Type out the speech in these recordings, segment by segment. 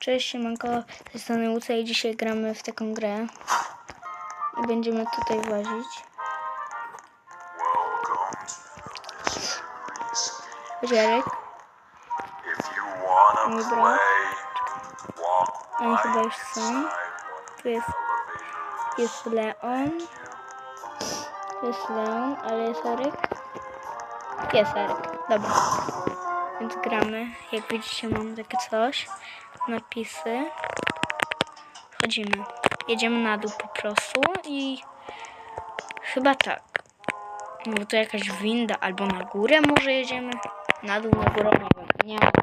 Cześć, siemanko, z tej strony Łucja i dzisiaj gramy w taką grę. I będziemy tutaj łazić. Cześć, Jarek. Mój brat. Oni chyba już są. Tu jest, jest Leon. Jest Leon, ale jest Eryk. Jest Eryk, dobra. Więc gramy. Jak widzicie mam takie coś. Napisy. Chodzimy. Jedziemy na dół po prostu i chyba tak. Bo to jakaś winda albo na górę może jedziemy. Na dół, na górę, nie wiem.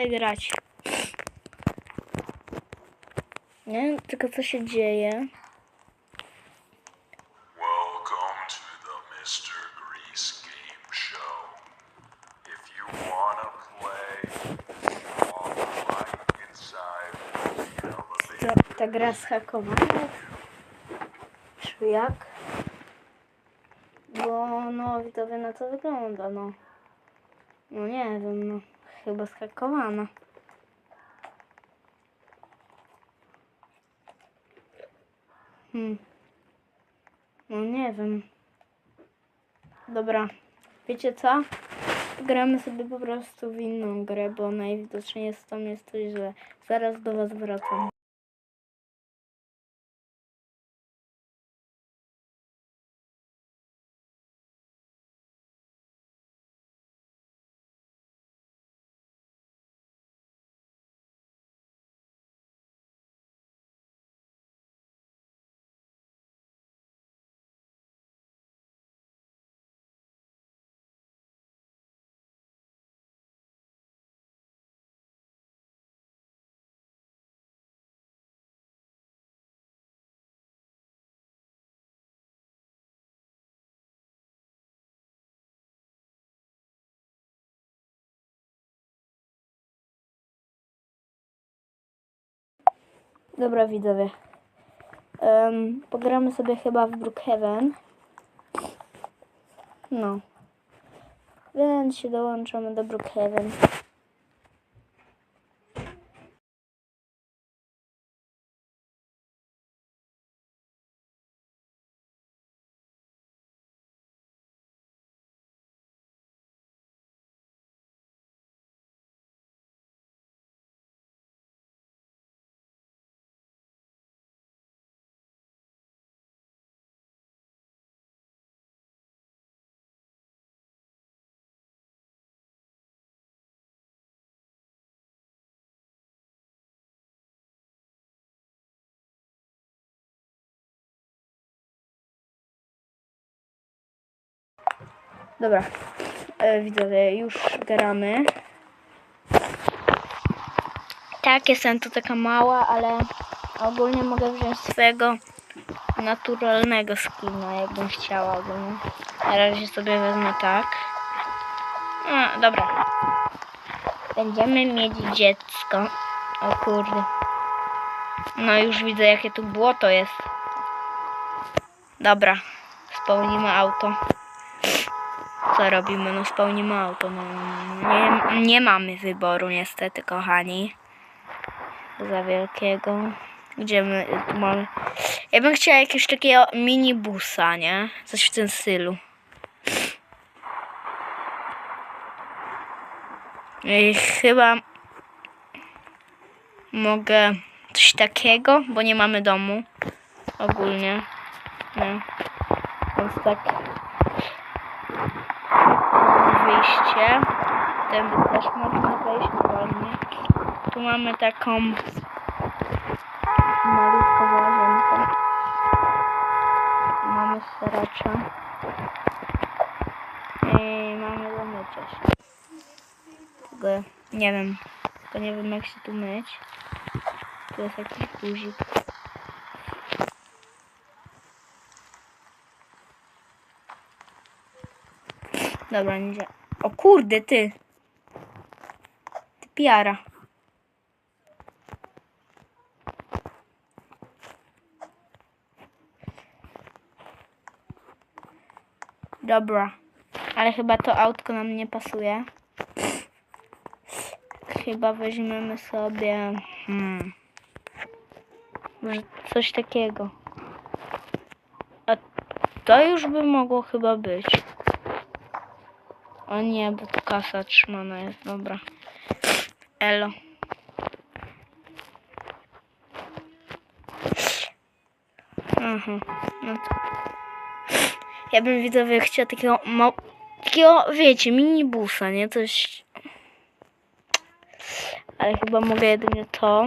Chcę grać. Nie wiem tylko co się dzieje. To ta gra z hakowania? Czy jak? Bo no widzowie na to wygląda, no. No nie wiem, no. Chyba zhakowana. Hmm. No nie wiem. Dobra. Wiecie co? Gramy sobie po prostu w inną grę, bo najwidoczniej z tą jest źle. Zaraz do was wracam. Dobra widzowie. Um, pogramy sobie chyba w Brookhaven. No. Więc się dołączamy do Brookhaven. Dobra. E, widzowie, już gramy. Tak, jestem tu taka mała, ale ogólnie mogę wziąć swojego naturalnego skina, jakbym chciała ogólnie. Na razie sobie wezmę tak. No, dobra. Będziemy mieć dziecko. O kurde. No już widzę jakie tu błoto jest. Dobra. Spełnimy auto. Co robimy? No spełnimy auto. No, nie, nie mamy wyboru niestety, kochani. Za wielkiego. Gdzie my tu mamy... Ja bym chciała jakiegoś takiego minibusa, nie? Coś w tym stylu. I chyba mogę coś takiego, bo nie mamy domu ogólnie. Nie. Więc tak mieście. Ten też można wejść wolnie. Tu mamy taką malutką łazienkę. Mamy seracza. I mamy do mycia się. Nie wiem. Tylko nie wiem jak się tu myć. Tu jest jakiś guzik. Dobra, nie. O kurde, ty. Ty piara. Dobra. Ale chyba to autko nam nie pasuje. Chyba weźmiemy sobie... Hmm. Może coś takiego. A to już by mogło chyba być. O nie, bo tu kasa trzymana jest, dobra. Elo. Mhm, no to. Ja bym widzowie chciał takiego ma... takiego, wiecie, minibusa, nie? Coś... Ale chyba mogę jedynie to.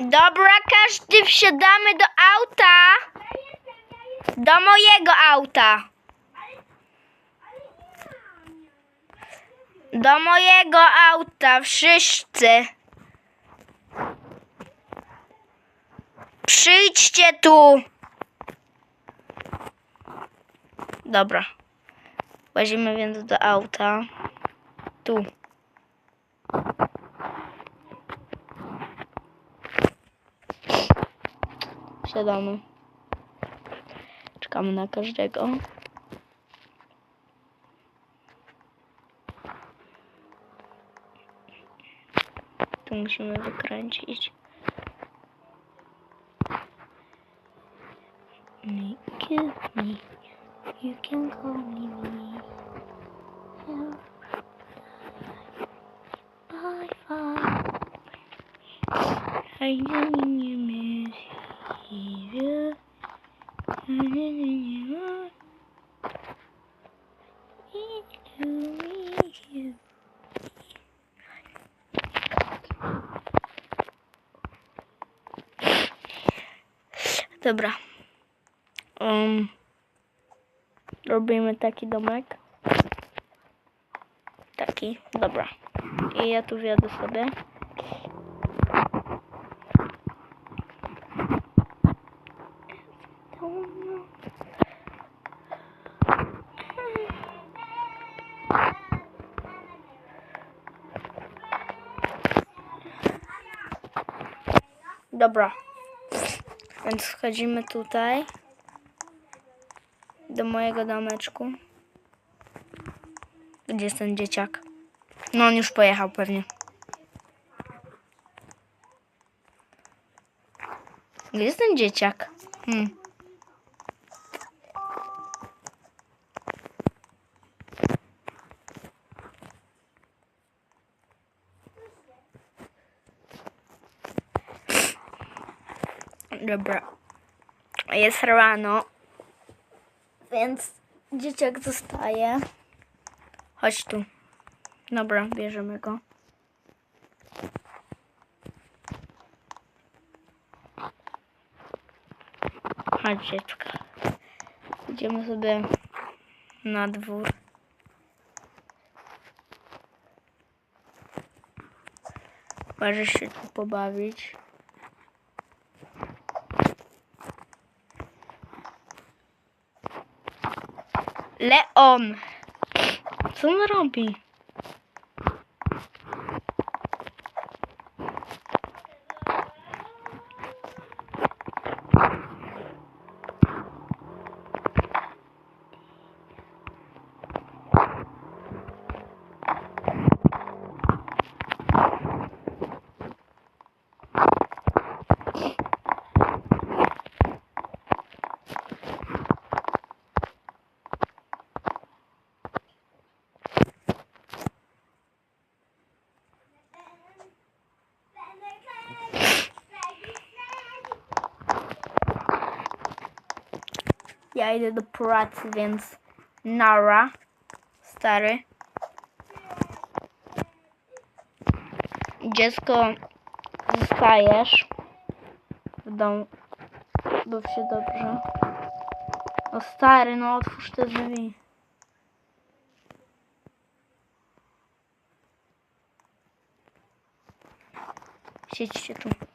Dobra, każdy wsiadamy do auta. Do mojego auta. Do mojego auta, wszyscy. Przyjdźcie tu. Dobra. Łazimy więc do auta. Tu. Siadamy. Czekamy na każdego. Tu musimy wykręcić. You me. You can call me me. I know you miss you. Dobra. Um, robimy taki domek. Taki, dobra. I ja tu wjadę sobie. Dobra. Więc wchodzimy tutaj. Do mojego domeczku. Gdzie jest ten dzieciak? No on już pojechał pewnie. Gdzie jest ten dzieciak? Hmm. Dobra. Jest rano, więc dzieciak zostaje. Chodź tu. Dobra, bierzemy go. Chodź dziecko. Idziemy sobie na dwór. Możesz się tu pobawić. Leon! Co on robi? Ja idę do pracy, więc nara, stary. Dziecko, zostajesz w domu. Baw się dobrze. No stary, no otwórz te drzwi. Siedźcie tu.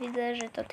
Widzę, że to tyle.